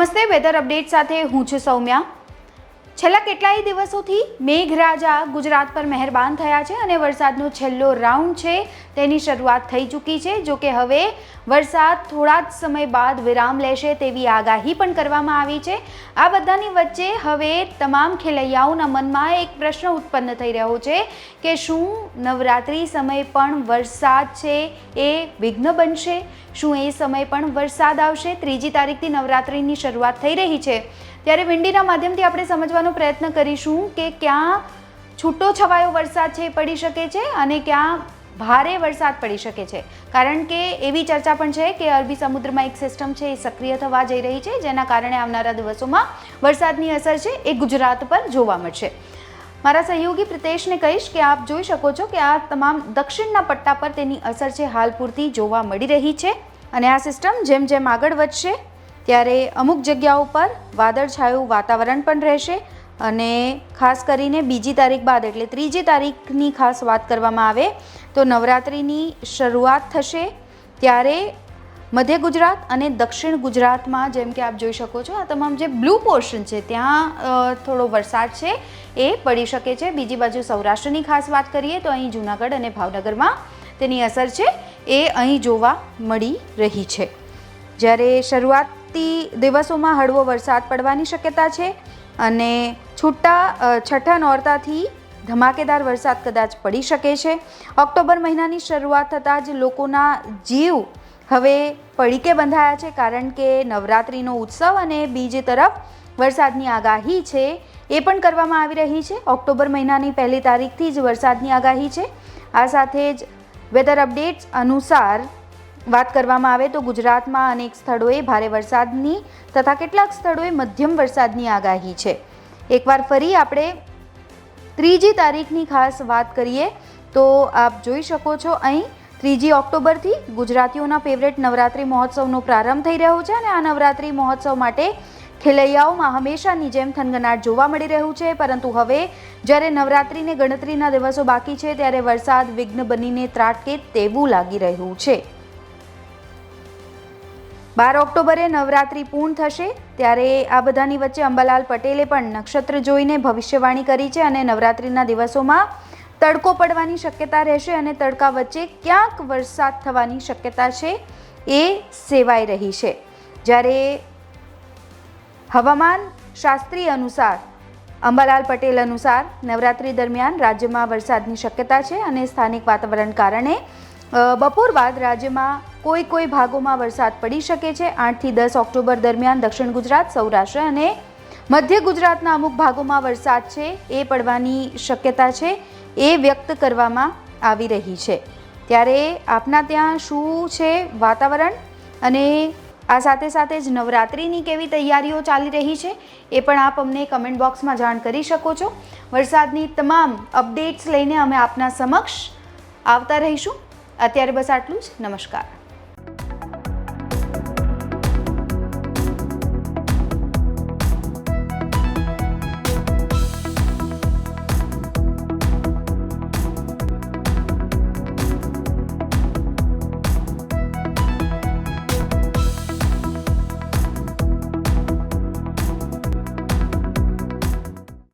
નમસ્તે weather update સાથે હું છું સૌમ્યા. છેલ્લા કેટલાય દિવસોથી મેઘરાજા ગુજરાત પર મહેરબાન થયા છે અને વરસાદનો છેલ્લો રાઉન્ડ છે તેની શરૂઆત થઈ ચૂકી છે. જો કે હવે વરસાદ થોડા જ સમય બાદ વિરામ લેશે તેવી આગાહી પણ કરવામાં આવી છે. આ બધાની વચ્ચે હવે તમામ ખેલૈયાઓના મનમાં એક પ્રશ્ન ઉત્પન્ન થઈ રહ્યો છે કે શું નવરાત્રિ સમય પણ વરસાદ છે એ વિઘ્ન બનશે? શું એ સમય પણ વરસાદ આવશે? ત્રીજી તારીખથી નવરાત્રિની શરૂઆત થઈ રહી છે. ત્યારે વિંડીના માધ્યમથી આપણે સમજવાનો પ્રયત્ન કરીશું કે ક્યાં છૂટો છવાયો વરસાદ છે પડી શકે છે અને ક્યાં ભારે વરસાદ પડી શકે છે. કારણ કે એવી ચર્ચા પણ છે કે અરબી સમુદ્રમાં એક સિસ્ટમ છે એ સક્રિય થવા જઈ રહી છે, જેના કારણે આવનારા દિવસોમાં વરસાદની અસર છે એ ગુજરાત પર જોવા મળશે. મારા સહયોગી પ્રિતેશને કહીશ કે આપ જોઈ શકો છો કે આ તમામ દક્ષિણના પટ્ટા પર તેની અસર છે હાલ પૂરતી જોવા મળી રહી છે અને આ સિસ્ટમ જેમ જેમ આગળ વધશે ત્યારે અમુક જગ્યાઓ પર વાદળછાયું વાતાવરણ પણ રહેશે અને ખાસ કરીને બીજી તારીખ બાદ, એટલે ત્રીજી તારીખની ખાસ વાત કરવામાં આવે તો નવરાત્રિની શરૂઆત થશે ત્યારે મધ્ય ગુજરાત અને દક્ષિણ ગુજરાતમાં, જેમ કે આપ જોઈ શકો છો, આ તમામ જે બ્લુ પોર્શન છે, ત્યાં થોડો વરસાદ છે, એ પડી શકે છે. બીજી બાજુ સૌરાષ્ટ્રની ખાસ વાત કરીએ તો અહીં જૂનાગઢ અને ભાવનગરમાં તેની અસર છે, એ અહીં જોવા મળી રહી છે. જ્યારે શરૂઆતી દિવસોમાં હળવો વરસાદ પડવાની શક્યતા છે અને છૂટા છઠ્ઠા નોરતાથી ધમાકેદાર વરસાદ કદાચ પડી શકે છે. ઓક્ટોબર મહિનાની શરૂઆત થતાં જ લોકોના જીવ હવે પડીકે બંધાયા છે કારણ કે નવરાત્રિનો ઉત્સવ અને બીજી તરફ વરસાદની આગાહી છે એ પણ કરવામાં આવી રહી છે. ઓક્ટોબર મહિનાની પહેલી તારીખથી જ વરસાદની આગાહી છે. આ સાથે જ વેધર અપડેટ્સ અનુસાર વાત કરવામાં આવે તો ગુજરાતમાં અનેક સ્થળોએ ભારે વરસાદની તથા કેટલાક સ્થળોએ મધ્યમ વરસાદની આગાહી છે. એકવાર ફરી આપણે ત્રીજી તારીખની ખાસ વાત કરીએ તો આપ જોઈ શકો છો અહીં ત્રીજી ઓક્ટોબરથી ગુજરાતીઓના ફેવરેટ નવરાત્રિ મહોત્સવનો પ્રારંભ થઈ રહ્યો છે અને આ નવરાત્રિ મહોત્સવ માટે ખેલૈયાઓમાં હંમેશાની જેમ થનગનાટ જોવા મળી રહ્યું છે. પરંતુ હવે જ્યારે નવરાત્રિને ગણતરીના દિવસો બાકી છે, ત્યારે વરસાદ વિઘ્ન બનીને ત્રાટકે તેવું લાગી રહ્યું છે. બાર ઓક્ટોબરે નવરાત્રિ પૂર્ણ થશે, ત્યારે આ બધાની વચ્ચે અંબાલાલ પટેલે પણ નક્ષત્ર જોઈને ભવિષ્યવાણી કરી છે અને નવરાત્રિના દિવસોમાં તડકો પડવાની શક્યતા રહેશે અને તડકા વચ્ચે ક્યાંક વરસાદ થવાની શક્યતા છે એ સેવાઈ રહી છે. જ્યારે હવામાન શાસ્ત્રી અનુસાર, અંબાલાલ પટેલ અનુસાર નવરાત્રિ દરમિયાન રાજ્યમાં વરસાદની શક્યતા છે અને સ્થાનિક વાતાવરણ કારણે બપોર બાદ રાજ્યમાં કોઈ કોઈ ભાગોમાં વરસાદ પડી શકે છે. આઠથી દસ ઓક્ટોબર દરમિયાન દક્ષિણ ગુજરાત, સૌરાષ્ટ્ર અને મધ્ય ગુજરાતના અમુક ભાગોમાં વરસાદ છે. એ પડવાની શક્યતા છે. એ વ્યક્ત કરવામાં આવી રહી છે. ત્યારે આપના ત્યાં શું છે વાતાવરણ? અને આ સાથે સાથે જ નવરાત્રિની કેવી તૈયારીઓ ચાલી રહી છે? એ પણ આપ અમને કમેન્ટ બોક્સમાં જાણ કરી શકો છો. વરસાદની તમામ અપડેટ્સ લઈને અમે આપના સમક્ષ આવતા રહીશું. અત્યારે બસ આટલું જ. નમસ્કાર.